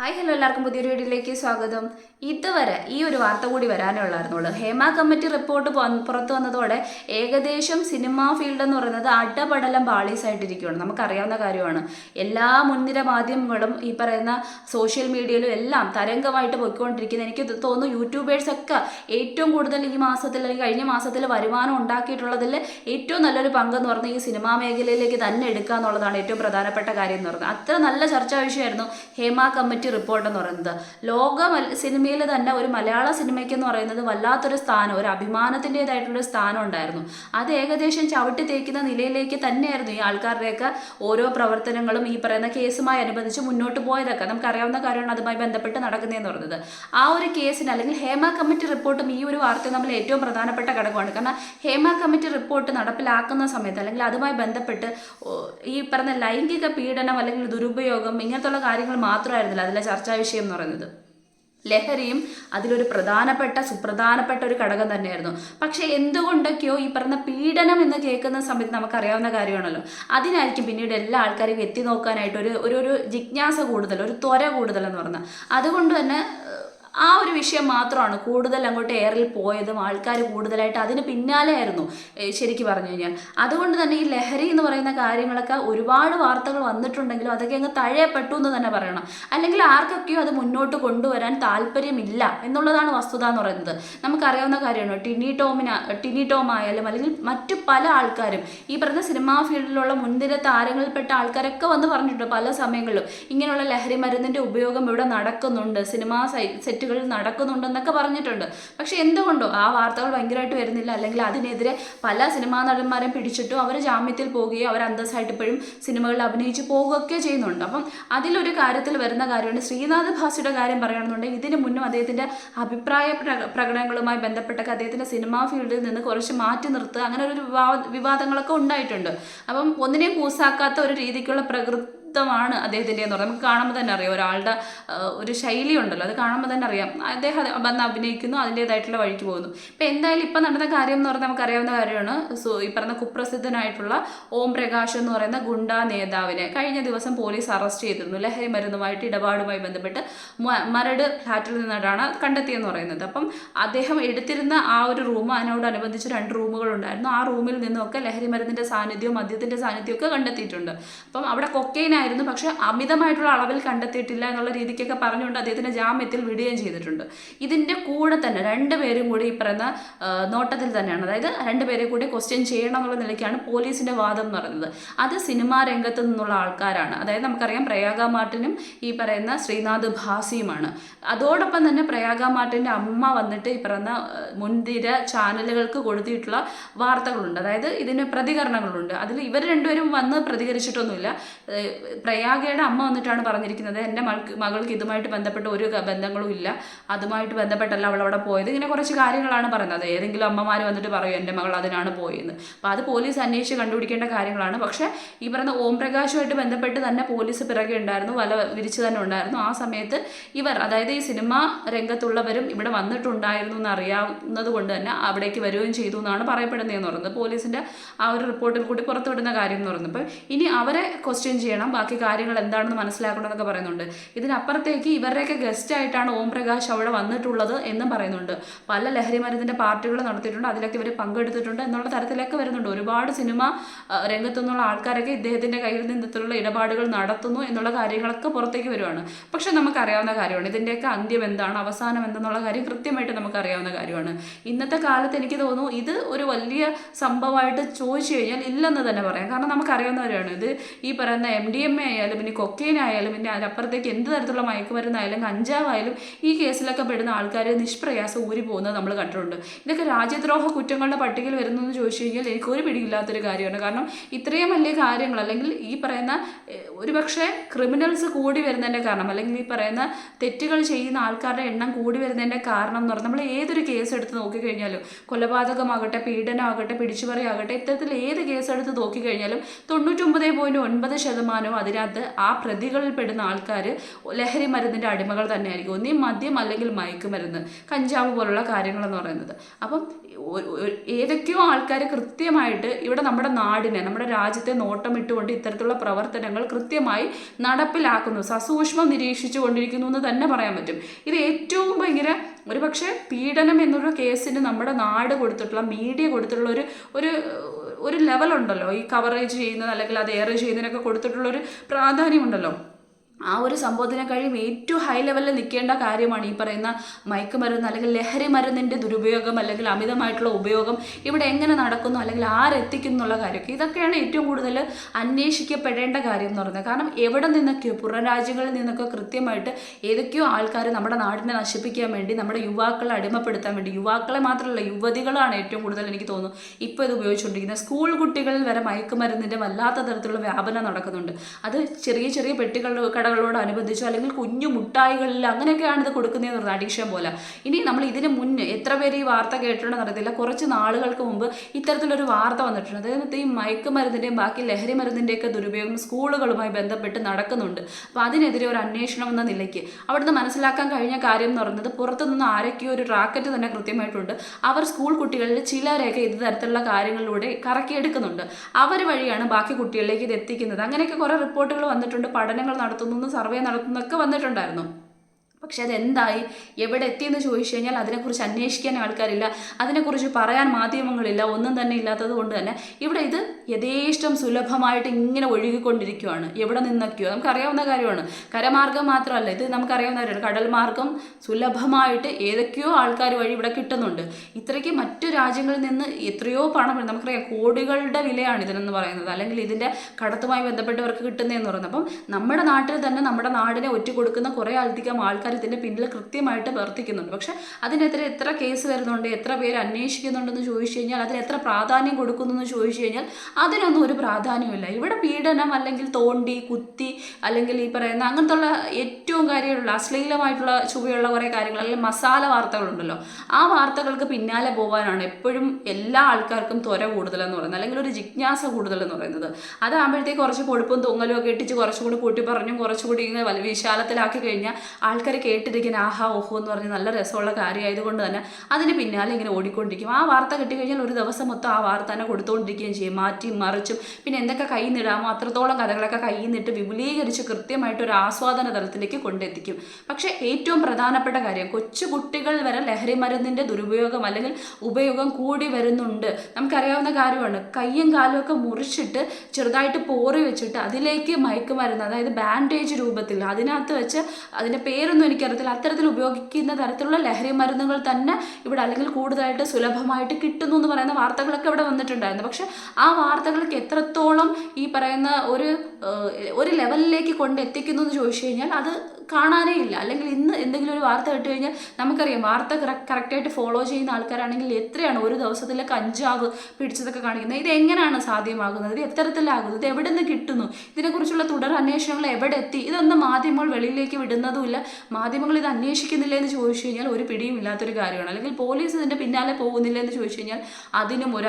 Hi hello എല്ലാവർക്കും പുതിയൊരു വീഡിയോയിലേക്ക് സ്വാഗതം. ഇതുവരെ ഈ ഒരു വാർത്ത കൂടി വരാനുള്ളായിരുന്നുള്ളൂ ഹേമ കമ്മിറ്റി റിപ്പോർട്ട് പുറത്ത് വന്നതോടെ ഏകദേശം സിനിമാ ഫീൽഡ് എന്ന് പറയുന്നത് അടപടലം പാളീസായിട്ടിരിക്കുകയാണ് നമുക്കറിയാവുന്ന കാര്യമാണ്. എല്ലാ മുൻനിര മാധ്യമങ്ങളും ഈ പറയുന്ന സോഷ്യൽ മീഡിയയിലും എല്ലാം തരംഗമായിട്ട് പോയിക്കൊണ്ടിരിക്കുന്നത് എനിക്ക് തോന്നുന്നു യൂട്യൂബേഴ്സ് ഒക്കെ ഏറ്റവും കൂടുതൽ ഈ മാസത്തിൽ അല്ലെങ്കിൽ കഴിഞ്ഞ മാസത്തിൽ വരുമാനം ഉണ്ടാക്കിയിട്ടുള്ളതിൽ ഏറ്റവും നല്ലൊരു പങ്കെന്ന് പറഞ്ഞാൽ ഈ സിനിമാ മേഖലയിലേക്ക് തന്നെ എടുക്കുക എന്നുള്ളതാണ് ഏറ്റവും പ്രധാനപ്പെട്ട കാര്യം എന്ന് പറയുന്നത് അത്ര നല്ല ചർച്ചാ വിഷയമായിരുന്നു ഹേമ കമ്മിറ്റി റിപ്പോർട്ട് എന്ന് പറയുന്നത്. ലോക സിനിമയിൽ തന്നെ ഒരു മലയാള സിനിമയ്ക്ക് എന്ന് പറയുന്നത് വല്ലാത്തൊരു സ്ഥാനം ഒരു അഭിമാനത്തിന്റെതായിട്ടുള്ള സ്ഥാനം ഉണ്ടായിരുന്നു. അത് ഏകദേശം ചവിട്ടി തേക്കുന്ന നിലയിലേക്ക് തന്നെയായിരുന്നു ഈ ആൾക്കാരുടെയൊക്കെ ഓരോ പ്രവർത്തനങ്ങളും ഈ പറയുന്ന കേസുമായി അനുബന്ധിച്ച് മുന്നോട്ട് പോയതൊക്കെ. നമുക്കറിയാവുന്ന കാര്യമാണ് അതുമായി ബന്ധപ്പെട്ട് നടക്കുന്നതെന്ന് പറയുന്നത്. ആ ഒരു കേസിന് അല്ലെങ്കിൽ ഹേമ കമ്മിറ്റി റിപ്പോർട്ടും ഈ ഒരു വാർത്ത നമ്മൾ ഏറ്റവും പ്രധാനപ്പെട്ട ഘടകമാണ്. കാരണം ഹേമ കമ്മിറ്റി റിപ്പോർട്ട് നടപ്പിലാക്കുന്ന സമയത്ത് അല്ലെങ്കിൽ അതുമായി ബന്ധപ്പെട്ട് ഈ പറഞ്ഞ ലൈംഗിക പീഡനം അല്ലെങ്കിൽ ദുരുപയോഗം ഇങ്ങനത്തുള്ള കാര്യങ്ങൾ മാത്രമായിരുന്നില്ല. അതിലെ ചർച്ചാ വിഷയം എന്ന് പറയുന്നത്. ലഹരിയും അതിലൊരു പ്രധാനപ്പെട്ട സുപ്രധാനപ്പെട്ട ഒരു ഘടകം തന്നെയായിരുന്നു. പക്ഷേ എന്തുകൊണ്ടൊക്കെയോ ഈ പറഞ്ഞ പീഡനം എന്ന് കേൾക്കുന്ന സമയത്ത് നമുക്കറിയാവുന്ന കാര്യമാണല്ലോ. അതിനായിരിക്കും പിന്നീട് എല്ലാ ആൾക്കാരെയും എത്തി നോക്കാനായിട്ട് ഒരു ഒരു ജിജ്ഞാസ കൂടുതൽ ഒരു ത്വര കൂടുതൽ എന്ന് പറഞ്ഞാൽ. അതുകൊണ്ട് തന്നെ ആ ഒരു വിഷയം മാത്രമാണ് കൂടുതൽ അങ്ങോട്ട് എയറിൽ പോയതും ആൾക്കാർ കൂടുതലായിട്ട് അതിന് പിന്നാലെ ആയിരുന്നു ശരിക്ക് പറഞ്ഞു കഴിഞ്ഞാൽ. അതുകൊണ്ട് തന്നെ ഈ ലഹരി എന്ന് പറയുന്ന കാര്യങ്ങളൊക്കെ ഒരുപാട് വാർത്തകൾ വന്നിട്ടുണ്ടെങ്കിലും അതൊക്കെ അങ്ങ് തഴയപ്പെട്ടു എന്ന് തന്നെ പറയണം. അല്ലെങ്കിൽ ആർക്കൊക്കെയോ അത് മുന്നോട്ട് കൊണ്ടുവരാൻ താല്പര്യമില്ല എന്നുള്ളതാണ് വസ്തുത എന്ന് പറയുന്നത്. നമുക്കറിയാവുന്ന കാര്യമാണ്. ടിനി ടോമിന ടിനി ടോം ആയാലും അല്ലെങ്കിൽ മറ്റു പല ആൾക്കാരും ഈ പറഞ്ഞ സിനിമാ ഫീൽഡിലുള്ള മുൻനിര താരങ്ങളിൽപ്പെട്ട ആൾക്കാരൊക്കെ വന്ന് പറഞ്ഞിട്ടുണ്ട് പല സമയങ്ങളിലും. ഇങ്ങനെയുള്ള ലഹരി മരുന്നിന്റെ ഉപയോഗം ഇവിടെ നടക്കുന്നുണ്ട്. സിനിമാ സൈ സെറ്റുകളിൽ നടക്കുന്നുണ്ടെന്നൊക്കെ പറഞ്ഞിട്ടുണ്ട്. പക്ഷെ എന്തുകൊണ്ടോ? ആ വാർത്തകൾ ഭയങ്കരമായിട്ട് വരുന്നില്ല. അല്ലെങ്കിൽ അതിനെതിരെ പല സിനിമാ നടന്മാരെയും പിടിച്ചിട്ടും അവർ ജാമ്യത്തിൽ പോവുകയോ അവർ അന്തസ്സായിട്ട് ഇപ്പോഴും സിനിമകളിൽ അഭിനയിച്ച് പോവുകയൊക്കെ ചെയ്യുന്നുണ്ട്. അപ്പം അതിലൊരു കാര്യത്തിൽ വരുന്ന കാര്യമാണ് ശ്രീനാഥ് ഭാസിയുടെ കാര്യം പറയുകയാണെന്നുണ്ടെങ്കിൽ ഇതിന് മുന്നും അദ്ദേഹത്തിന്റെ അഭിപ്രായ പ്രകടനങ്ങളുമായി ബന്ധപ്പെട്ടൊക്കെ അദ്ദേഹത്തിന്റെ സിനിമാ ഫീൽഡിൽ നിന്ന് കുറച്ച് മാറ്റി നിർത്തുക അങ്ങനെ ഒരു വിവാദങ്ങളൊക്കെ ഉണ്ടായിട്ടുണ്ട്. അപ്പം ഒന്നിനെയും കൂസാക്കാത്ത ഒരു രീതിക്കുള്ള പ്രകൃതമാണ് അദ്ദേഹത്തിന്റെ എന്ന് പറയുന്നത് നമുക്ക് കാണുമ്പോൾ തന്നെ അറിയാം ഒരാളുടെ ഒരു ശൈലി ഉണ്ടല്ലോ അത് കാണുമ്പോൾ തന്നെ അറിയാം. അദ്ദേഹം വന്ന് അഭിനയിക്കുന്നു അതിന്റേതായിട്ടുള്ള വഴിക്ക് പോകുന്നു. ഇപ്പം എന്തായാലും ഇപ്പം നടന്ന കാര്യം എന്ന് പറഞ്ഞാൽ നമുക്കറിയാവുന്ന കാര്യമാണ്. സോ ഈ പറഞ്ഞ കുപ്രസിദ്ധനായിട്ടുള്ള ഓം പ്രകാശ് എന്ന് പറയുന്ന ഗുണ്ട നേതാവിനെ കഴിഞ്ഞ ദിവസം പോലീസ് അറസ്റ്റ് ചെയ്തിരുന്നു. ലഹരി മരുന്നുമായിട്ട് ഇടപാടുമായി ബന്ധപ്പെട്ട് മരട് ഫ്ലാറ്റിൽ നിന്നിട്ടാണ് കണ്ടെത്തിയെന്ന് പറയുന്നത്. അപ്പം അദ്ദേഹം എടുത്തിരുന്ന ആ ഒരു റൂം അതിനോടനുബന്ധിച്ച് രണ്ട് റൂമുകൾ ഉണ്ടായിരുന്നു. ആ റൂമിൽ നിന്നൊക്കെ ലഹരി മരുന്നിന്റെ സാന്നിധ്യവും മദ്യത്തിന്റെ സാന്നിധ്യവും ഒക്കെ കണ്ടെത്തിയിട്ടുണ്ട്. അപ്പം അവിടെ കൊക്കൈൻ ആയിരുന്നു. പക്ഷേ അമിതമായിട്ടുള്ള അളവിൽ കണ്ടെത്തിയിട്ടില്ല എന്നുള്ള രീതിക്കൊക്കെ പറഞ്ഞുകൊണ്ട് അദ്ദേഹത്തിന്റെ ജാമ്യത്തിൽ വിടുകയും ചെയ്തിട്ടുണ്ട്. ഇതിന്റെ കൂടെ തന്നെ രണ്ടുപേരും കൂടി ഈ പറയുന്ന നോട്ടത്തിൽ തന്നെയാണ്. അതായത് രണ്ടുപേരെ കൂടി ക്വസ്റ്റ്യൻ ചെയ്യണം എന്നുള്ള നിലയ്ക്കാണ് പോലീസിന്റെ വാദം എന്ന് പറയുന്നത്. അത് സിനിമാ രംഗത്ത് നിന്നുള്ള ആൾക്കാരാണ്. അതായത് നമുക്കറിയാം പ്രയാഗ മാർട്ടിനും ഈ പറയുന്ന ശ്രീനാഥ് ഭാസിയുമാണ്. അതോടൊപ്പം തന്നെ പ്രയാഗ മാർട്ടിന്റെ അമ്മ വന്നിട്ട് ഈ പറയുന്ന മുൻതിര ചാനലുകൾക്ക് കൊടുത്തിട്ടുള്ള വാർത്തകളുണ്ട്. അതായത് ഇതിന് പ്രതികരണങ്ങളുണ്ട്. അതിൽ ഇവർ രണ്ടുപേരും വന്ന് പ്രതികരിച്ചിട്ടൊന്നുമില്ല. പ്രയാഗയുടെ അമ്മ വന്നിട്ടാണ് പറഞ്ഞിരിക്കുന്നത്. എന്റെ മകൾക്ക് മകൾക്ക് ഇതുമായിട്ട് ബന്ധപ്പെട്ട് ഒരു ബന്ധങ്ങളും ഇല്ല. അതുമായിട്ട് ബന്ധപ്പെട്ടല്ല അവൾ അവിടെ പോയത്. ഇങ്ങനെ കുറച്ച് കാര്യങ്ങളാണ് പറയുന്നത്. ഏതെങ്കിലും അമ്മമാർ വന്നിട്ട് പറയും എന്റെ മകൾ അതിനാണ് പോയെന്ന്. അപ്പോൾ അത് പോലീസ് അന്വേഷിച്ച് കണ്ടുപിടിക്കേണ്ട കാര്യങ്ങളാണ്. പക്ഷേ ഈ പറയുന്ന ഓം പ്രകാശുമായിട്ട് ബന്ധപ്പെട്ട് തന്നെ പോലീസ് പിറകെ ഉണ്ടായിരുന്നു. വല വിരിച്ചു തന്നെ ഉണ്ടായിരുന്നു. ആ സമയത്ത് ഇവർ അതായത് ഈ സിനിമ രംഗത്തുള്ളവരും ഇവിടെ വന്നിട്ടുണ്ടായിരുന്നു എന്ന് അറിയാവുന്നത് കൊണ്ട് തന്നെ അവിടേക്ക് വരികയും ചെയ്തു എന്നാണ് പറയപ്പെടുന്നതെന്ന് പറയുന്നത്. പോലീസിന്റെ ആ ഒരു റിപ്പോർട്ടിൽ കൂടി പുറത്തുവിടുന്ന കാര്യം എന്ന് പറയുന്നത്. ഇനി അവരെ ക്വസ്റ്റ്യൻ ചെയ്യണം. ബാക്കി കാര്യങ്ങൾ എന്താണെന്ന് മനസ്സിലാക്കണം എന്നൊക്കെ പറയുന്നുണ്ട്. ഇതിനപ്പുറത്തേക്ക് ഇവരുടെയൊക്കെ ഗസ്റ്റ് ആയിട്ടാണ് ഓം പ്രകാശ് അവിടെ വന്നിട്ടുള്ളത് എന്നും പറയുന്നുണ്ട്. പല ലഹരി മരുന്നിന്റെ പാർട്ടികൾ നടത്തിയിട്ടുണ്ട് അതിലൊക്കെ ഇവർ പങ്കെടുത്തിട്ടുണ്ട് എന്നുള്ള തരത്തിലൊക്കെ വരുന്നുണ്ട്. ഒരുപാട് സിനിമ രംഗത്തു നിന്നുള്ള ആൾക്കാരൊക്കെ ഇദ്ദേഹത്തിന്റെ കയ്യിൽ നിന്നിട്ടുള്ള ഇടപാടുകൾ നടത്തുന്നു എന്നുള്ള കാര്യങ്ങളൊക്കെ പുറത്തേക്ക് വരുവാണ്. പക്ഷെ നമുക്കറിയാവുന്ന കാര്യമാണ് ഇതിന്റെയൊക്കെ അന്ത്യം എന്താണ് അവസാനം എന്തെന്നുള്ള കാര്യം കൃത്യമായിട്ട് നമുക്കറിയാവുന്ന കാര്യമാണ്. ഇന്നത്തെ കാലത്ത് എനിക്ക് തോന്നുന്നു ഇത് ഒരു വലിയ സംഭവമായിട്ട് ചോദിച്ചു കഴിഞ്ഞാൽ ഇല്ലെന്ന് തന്നെ പറയാം. കാരണം നമുക്കറിയാവുന്നവരാണ് ഇത് ഈ പറയുന്ന എം ഡി എ ആയാലും പിന്നെ കൊക്കെയിൻ ആയാലും പിന്നെ അതിനപ്പുറത്തേക്ക് എന്ത് തരത്തിലുള്ള മയക്കുമരുന്നായാലും കഞ്ചാവായാലും ഈ കേസിലൊക്കെ പെടുന്ന ആൾക്കാർ നിഷ്പ്രയാസം ഊരി പോകുന്നത് നമ്മൾ കണ്ടിട്ടുണ്ട്. ഇതൊക്കെ രാജ്യദ്രോഹ കുറ്റങ്ങളുടെ പട്ടികയിൽ വരുന്നു എന്ന് ചോദിച്ചു കഴിഞ്ഞാൽ എനിക്ക് ഒരു പിടിയില്ലാത്തൊരു കാര്യമാണ്. കാരണം ഇത്രയും വലിയ കാര്യങ്ങൾ അല്ലെങ്കിൽ ഈ പറയുന്ന ഒരു ഒരുപക്ഷെ ക്രിമിനൽസ് കൂടി വരുന്നതിന്റെ കാരണം അല്ലെങ്കിൽ ഈ പറയുന്ന തെറ്റുകൾ ചെയ്യുന്ന ആൾക്കാരുടെ എണ്ണം കൂടി വരുന്നതിന്റെ കാരണം എന്ന് പറഞ്ഞാൽ നമ്മൾ ഏതൊരു കേസ് എടുത്ത് നോക്കിക്കഴിഞ്ഞാലും കൊലപാതകമാകട്ടെ പീഡനമാകട്ടെ പിടിച്ചുപറിയാകട്ടെ ഇത്തരത്തിൽ ഏത് കേസ് എടുത്ത് നോക്കിക്കഴിഞ്ഞാലും തൊണ്ണൂറ്റൊമ്പത് പോയിന്റ് ഒൻപത് ശതമാനവും അതിനകത്ത് ആ പ്രതികളിൽ പെടുന്ന ആൾക്കാർ ലഹരി മരുന്നിന്റെ അടിമകൾ തന്നെയായിരിക്കും. ഒന്നീ മദ്യം അല്ലെങ്കിൽ മയക്കുമരുന്ന് കഞ്ചാവ് പോലുള്ള കാര്യങ്ങളെന്ന് പറയുന്നത്. അപ്പം ഏതൊക്കെയോ ആൾക്കാർ കൃത്യമായിട്ട് ഇവിടെ നമ്മുടെ നാടിനെ നമ്മുടെ രാജ്യത്തെ നോട്ടമിട്ടുകൊണ്ട് ഇത്തരത്തിലുള്ള പ്രവർത്തനങ്ങൾ കൃത്യമായി നടപ്പിലാക്കുന്നു സസൂക്ഷ്മം നിരീക്ഷിച്ചു കൊണ്ടിരിക്കുന്നു എന്ന് തന്നെ പറയാൻ പറ്റും. ഇത് ഏറ്റവും ഭയങ്കര ഒരു പക്ഷേ പീഡനം എന്നൊരു കേസിന് നമ്മുടെ നാട് കൊടുത്തിട്ടുള്ള മീഡിയ കൊടുത്തിട്ടുള്ള ഒരു ഒരു ഒരു ലെവലുണ്ടല്ലോ ഈ കവറേജ് ചെയ്യുന്നത് അല്ലെങ്കിൽ അത് എയർ ചെയ്യുന്നതിനൊക്കെ കൊടുത്തിട്ടുള്ള ഒരു പ്രാധാന്യമുണ്ടല്ലോ. ആ ഒരു സംഭവത്തിനെ കഴിയും. ഏറ്റവും ഹൈ ലെവലിൽ നിൽക്കേണ്ട കാര്യമാണ് ഈ പറയുന്ന മയക്കുമരുന്ന് അല്ലെങ്കിൽ ലഹരി മരുന്നിന്റെ ദുരുപയോഗം അല്ലെങ്കിൽ അമിതമായിട്ടുള്ള ഉപയോഗം ഇവിടെ എങ്ങനെ നടക്കുന്നു അല്ലെങ്കിൽ ആരെത്തിക്കുന്നു എന്നുള്ള കാര്യമൊക്കെ. ഇതൊക്കെയാണ് ഏറ്റവും കൂടുതൽ അന്വേഷിക്കപ്പെടേണ്ട കാര്യം എന്ന് പറയുന്നത്. കാരണം എവിടെ നിന്നൊക്കെയോ പുറം രാജ്യങ്ങളിൽ നിന്നൊക്കെ കൃത്യമായിട്ട് ഏതൊക്കെയോ ആൾക്കാർ നമ്മുടെ നാടിനെ നശിപ്പിക്കാൻ വേണ്ടി നമ്മുടെ യുവാക്കളെ അടിമപ്പെടുത്താൻ വേണ്ടി യുവാക്കളെ മാത്രമല്ല യുവതികളാണ് ഏറ്റവും കൂടുതൽ എനിക്ക് തോന്നുന്നു ഇപ്പോൾ ഇത് ഉപയോഗിച്ചുകൊണ്ടിരിക്കുന്നത്. സ്കൂൾ കുട്ടികളിൽ വരെ മയക്കുമരുന്നിന്റെ വല്ലാത്ത തരത്തിലുള്ള വ്യാപനം നടക്കുന്നുണ്ട്. അത് ചെറിയ ചെറിയ പെട്ടികൾ കടകളോട് അനുബന്ധിച്ചോ അല്ലെങ്കിൽ കുഞ്ഞു മുട്ടായികളിൽ അങ്ങനെയൊക്കെയാണ് ഇത് കൊടുക്കുന്നതെന്ന് പറഞ്ഞാൽ അഡീഷൻ പോലെ. ഇനി നമ്മൾ ഇതിന് മുന്നേ എത്ര പേര് ഈ വാർത്ത കേട്ടിട്ടുണ്ടെന്ന് അറിയത്തില്ല. കുറച്ച് നാളുകൾക്ക് മുമ്പ് ഇത്തരത്തിലൊരു വാർത്ത വന്നിട്ടുണ്ട്. അതായത് ഈ മയക്കുമരുന്നിന്റെയും ബാക്കി ലഹരി മരുന്നിന്റെയൊക്കെ ദുരുപയോഗം സ്കൂളുകളുമായി ബന്ധപ്പെട്ട് നടക്കുന്നുണ്ട്. അപ്പോൾ അതിനെതിരെ ഒരു അന്വേഷണം എന്ന നിലയ്ക്ക് അവിടുന്ന് മനസ്സിലാക്കാൻ കഴിഞ്ഞ കാര്യം എന്ന് പറയുന്നത് പുറത്തുനിന്ന് ആരൊക്കെയോ ഒരു റാക്കറ്റ് തന്നെ കൃത്യമായിട്ടുണ്ട്. അവർ സ്കൂൾ കുട്ടികളിൽ ചിലരെയൊക്കെ ഇത് തരത്തിലുള്ള കാര്യങ്ങളിലൂടെ കറക്കിയെടുക്കുന്നുണ്ട്. അവർ വഴിയാണ് ബാക്കി കുട്ടികളിലേക്ക് ഇത് എത്തിക്കുന്നത്. അങ്ങനെയൊക്കെ കുറേ റിപ്പോർട്ടുകൾ വന്നിട്ടുണ്ട്. പഠനങ്ങൾ നടത്തുന്നു സർവേ നടത്തുന്നൊക്കെ വന്നിട്ടുണ്ടായിരുന്നു. പക്ഷെ അതെന്തായി? എവിടെ എത്തിയെന്ന് ചോദിച്ചു കഴിഞ്ഞാൽ അതിനെക്കുറിച്ച് അന്വേഷിക്കാൻ ആൾക്കാരില്ല. അതിനെക്കുറിച്ച് പറയാൻ മാധ്യമങ്ങളില്ല. ഒന്നും തന്നെ ഇല്ലാത്തത് കൊണ്ട് തന്നെ ഇവിടെ ഇത് യഥേഷ്ടം സുലഭമായിട്ട് ഇങ്ങനെ ഒഴുകിക്കൊണ്ടിരിക്കുകയാണ് എവിടെ നിന്നൊക്കെയോ. നമുക്കറിയാവുന്ന കാര്യമാണ്. കരമാർഗം മാത്രമല്ല ഇത് നമുക്കറിയാവുന്ന കാര്യമാണ്. കടൽ മാർഗം സുലഭമായിട്ട് ഏതൊക്കെയോ ആൾക്കാർ വഴി ഇവിടെ കിട്ടുന്നുണ്ട്. ഇത്രയ്ക്ക് മറ്റു രാജ്യങ്ങളിൽ നിന്ന് എത്രയോ പണം നമുക്കറിയാം കോടികളുടെ വിലയാണ് ഇതിനെന്ന് പറയുന്നത്. അല്ലെങ്കിൽ ഇതിന്റെ കടത്തുമായി ബന്ധപ്പെട്ടവർക്ക് കിട്ടുന്നതെന്ന് പറയുന്നത്. അപ്പം നമ്മുടെ നാട്ടിൽ തന്നെ നമ്മുടെ നാടിനെ ഒറ്റ കൊടുക്കുന്ന കുറേ അധികം ആൾക്കാർ ഇതിന്റെ പിന്നിൽ കൃത്യമായിട്ട് പ്രവർത്തിക്കുന്നുണ്ട്. പക്ഷെ അതിനെതിരെ എത്ര കേസ് വരുന്നുണ്ട് എത്ര പേര് അന്വേഷിക്കുന്നുണ്ടെന്ന് ചോദിച്ചു കഴിഞ്ഞാൽ അതിന് എത്ര പ്രാധാന്യം കൊടുക്കുന്നു എന്ന് ചോദിച്ചു കഴിഞ്ഞാൽ അതിനൊന്നും ഒരു പ്രാധാന്യമില്ല ഇവിടെ പീഡനം അല്ലെങ്കിൽ തോണ്ടി കുത്തി അല്ലെങ്കിൽ ഈ പറയുന്ന അങ്ങനത്തുള്ള ഏറ്റവും കാര്യമുള്ള അശ്ലീലമായിട്ടുള്ള ചുവയുള്ള കുറേ കാര്യങ്ങൾ അല്ലെങ്കിൽ മസാല വാർത്തകളുണ്ടല്ലോ ആ വാർത്തകൾക്ക് പിന്നാലെ പോകാനാണ് എപ്പോഴും എല്ലാ ആൾക്കാർക്കും ത്വര കൂടുതലെന്ന് പറയുന്നത്. അല്ലെങ്കിൽ ഒരു ജിജ്ഞാസ കൂടുതലെന്ന് പറയുന്നത്. അതാകുമ്പോഴത്തേക്ക് കുറച്ച് പൊടുപ്പും തൊങ്ങലും ഒക്കെ ഇട്ടിച്ച് കുറച്ചുകൂടി കൂട്ടി പറഞ്ഞും കുറച്ചുകൂടി ഇങ്ങനെ വിശാലത്തിലാക്കി കഴിഞ്ഞാൽ ആൾക്കാർ കേട്ടിരിക്കുന്ന ആഹാ ഓഹോ എന്ന് പറഞ്ഞ് നല്ല രസമുള്ള കാര്യമായതുകൊണ്ട് തന്നെ അതിന് പിന്നാലെ ഇങ്ങനെ ഓടിക്കൊണ്ടിരിക്കും. ആ വാർത്ത കിട്ടിക്കഴിഞ്ഞാൽ ഒരു ദിവസം മൊത്തം ആ വാർത്ത തന്നെ കൊടുത്തുകൊണ്ടിരിക്കുകയും ചെയ്യും മാറ്റിയും മറിച്ചും. പിന്നെ എന്തൊക്കെ കൈ നിടാമോ അത്രത്തോളം കഥകളൊക്കെ കൈ നിന്നിട്ട് വിപുലീകരിച്ച് കൃത്യമായിട്ട് ഒരു ആസ്വാദന തലത്തിലേക്ക് കൊണ്ടെത്തിക്കും. പക്ഷേ ഏറ്റവും പ്രധാനപ്പെട്ട കാര്യം കൊച്ചു കുട്ടികൾ വരെ ലഹരി മരുന്നിന്റെ ദുരുപയോഗം അല്ലെങ്കിൽ ഉപയോഗം കൂടി വരുന്നുണ്ട്. നമുക്കറിയാവുന്ന കാര്യമാണ് കയ്യും കാലും ഒക്കെ മുറിച്ചിട്ട് ചെറുതായിട്ട് പോറി വെച്ചിട്ട് അതിലേക്ക് മയക്കുമരുന്ന് അതായത് ബാൻഡേജ് രൂപത്തിൽ അതിനകത്ത് വെച്ച് അതിന്റെ പേരൊന്നും എനിക്കറിയത്തില്ല. അത്തരത്തിൽ ഉപയോഗിക്കുന്ന തരത്തിലുള്ള ലഹരി മരുന്നുകൾ തന്നെ ഇവിടെ അല്ലെങ്കിൽ കൂടുതലായിട്ട് സുലഭമായിട്ട് കിട്ടുന്നു എന്ന് പറയുന്ന വാർത്തകളൊക്കെ ഇവിടെ വന്നിട്ടുണ്ടായിരുന്നു. പക്ഷെ ആ വാർത്തകൾക്ക് എത്രത്തോളം ഈ പറയുന്ന ഒരു ഒരു ലെവലിലേക്ക് കൊണ്ടെത്തിക്കുന്നു എന്ന് ചോദിച്ചു കഴിഞ്ഞാൽ അത് കാണാനേ ഇല്ല. അല്ലെങ്കിൽ ഇന്ന് എന്തെങ്കിലും ഒരു വാർത്ത കേട്ട് കഴിഞ്ഞാൽ നമുക്കറിയാം വാർത്ത കറക്റ്റായിട്ട് ഫോളോ ചെയ്യുന്ന ആൾക്കാരാണെങ്കിൽ എത്രയാണ് ഒരു ദിവസത്തിലൊക്കെ കഞ്ചാവ് പിടിച്ചതൊക്കെ കാണിക്കുന്നത്? ഇത് എങ്ങനെയാണ് സാധ്യമാകുന്നത്? ഇത് എത്തരത്തിലാകുന്നത് ഇത് എവിടെ നിന്ന് കിട്ടുന്നു? ഇതിനെക്കുറിച്ചുള്ള തുടർ അന്വേഷണങ്ങൾ എവിടെ എത്തി? ഇതൊന്നും മാധ്യമങ്ങൾ വെളിയിലേക്ക് വിടുന്നതുമില്ല. മാധ്യമങ്ങൾ ഇത് അന്വേഷിക്കുന്നില്ല എന്ന് ചോദിച്ചു കഴിഞ്ഞാൽ ഒരു പിടിയും ഇല്ലാത്തൊരു കാര്യമാണ്. അല്ലെങ്കിൽ പോലീസ് ഇതിന്റെ പിന്നാലെ പോകുന്നില്ല എന്ന് ചോദിച്ചു കഴിഞ്ഞാൽ അതിനും ഒരു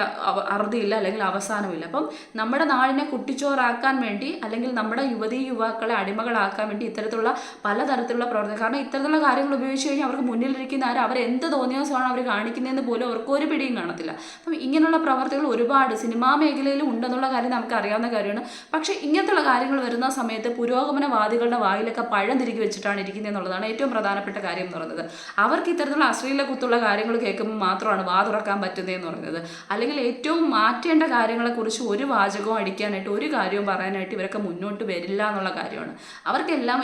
അറുതിയില്ല അല്ലെങ്കിൽ അവസാനമില്ല. അപ്പം നമ്മുടെ നാടിനെ കുട്ടിച്ചോറാക്കാൻ വേണ്ടി അല്ലെങ്കിൽ നമ്മുടെ യുവതീ യുവാക്കളെ അടിമകളാക്കാൻ വേണ്ടി ഇത്തരത്തിലുള്ള പലതരത്തിലുള്ള പ്രവർത്തനം. കാരണം ഇത്തരത്തിലുള്ള കാര്യങ്ങൾ ഉപയോഗിച്ച് കഴിഞ്ഞാൽ അവർക്ക് മുന്നിലിരിക്കുന്ന ആരും അവർ എന്ത് തോന്നിയ ദിവസമാണ് അവർ കാണിക്കുന്നതെന്ന് പോലും അവർക്ക് ഒരു പിടിയും കാണത്തില്ല. അപ്പം ഇങ്ങനെയുള്ള പ്രവർത്തികൾ ഒരുപാട് സിനിമാ മേഖലയിൽ ഉണ്ടെന്നുള്ള കാര്യം നമുക്ക് അറിയാവുന്ന കാര്യമാണ്. പക്ഷേ ഇങ്ങനത്തുള്ള കാര്യങ്ങൾ വരുന്ന സമയത്ത് പുരോഗമനവാദികളുടെ വായിലൊക്കെ പഴം തിരികെ വെച്ചിട്ടാണ് ഇരിക്കുന്നത് എന്നുള്ളതാണ് ഏറ്റവും പ്രധാനപ്പെട്ട കാര്യം എന്ന് പറയുന്നത്. അവർക്ക് ഇത്തരത്തിലുള്ള അശ്ലീല കുത്തുള്ള കാര്യങ്ങൾ കേൾക്കുമ്പോൾ മാത്രമാണ് വാ തുറക്കാൻ പറ്റുന്നതെന്ന് പറയുന്നത്. അല്ലെങ്കിൽ ഏറ്റവും മാറ്റേണ്ട കാര്യങ്ങളെക്കുറിച്ച് ഒരു വാചകവും അടിക്കാനായിട്ട് ഒരു കാര്യവും പറയാനായിട്ട് ഇവരൊക്കെ മുന്നോട്ട് വരില്ല എന്നുള്ള കാര്യമാണ്. അവർക്കെല്ലാം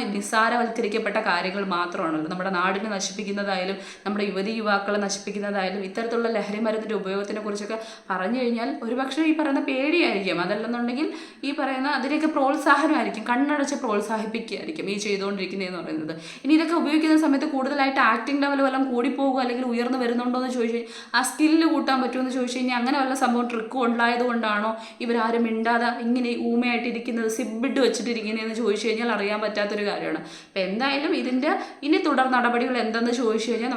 നിസ്സാരവൽക്കരിക്കപ്പെട്ട കാര്യങ്ങൾ മാത്രമാണല്ലോ. നമ്മുടെ നാടിനെ നശിപ്പിക്കുന്നതായാലും നമ്മുടെ യുവതി യുവാക്കളെ നശിപ്പിക്കുന്നതായാലും ഇത്തരത്തിലുള്ള ലഹരി മരുന്നിന്റെ ഉപയോഗത്തിനെ കുറിച്ചൊക്കെ പറഞ്ഞു കഴിഞ്ഞാൽ ഒരുപക്ഷെ ഈ പറയുന്ന പേടിയായിരിക്കും. അതല്ലെന്നുണ്ടെങ്കിൽ ഈ പറയുന്ന അതിലേക്ക് പ്രോത്സാഹനമായിരിക്കും. കണ്ണടച്ച് പ്രോത്സാഹിപ്പിക്കുകയായിരിക്കും ഈ ചെയ്തുകൊണ്ടിരിക്കുന്നതെന്ന് പറയുന്നത്. ഇനി ഇതൊക്കെ ഉപയോഗിക്കുന്ന സമയത്ത് കൂടുതലായിട്ട് ആക്ടിംഗ് ലെവൽ വല്ലതും കൂടിപ്പോകുക അല്ലെങ്കിൽ ഉയർന്നു വരുന്നുണ്ടോ എന്ന് ചോദിച്ചു കഴിഞ്ഞാൽ ആ സ്കില്ല് കൂട്ടാൻ പറ്റുമെന്ന് ചോദിച്ചു കഴിഞ്ഞാൽ അങ്ങനെ വല്ല സംഭവം ട്രിക്കും ഉണ്ടായത് കൊണ്ടാണോ ഇവരാരും മിണ്ടാതെ ഇങ്ങനെ ഊമയായിട്ടിരിക്കുന്നത് സിബിഡ് വെച്ചിട്ടിരിക്കുന്നതെന്ന് ചോദിച്ചു കഴിഞ്ഞാൽ അറിയാൻ പറ്റാത്തൊരു കാര്യമാണ്. എന്തായാലും ഇതിന്റെ ഇനി തുടർ നടപടികൾ എന്തെന്ന് ചോദിച്ചു കഴിഞ്ഞാൽ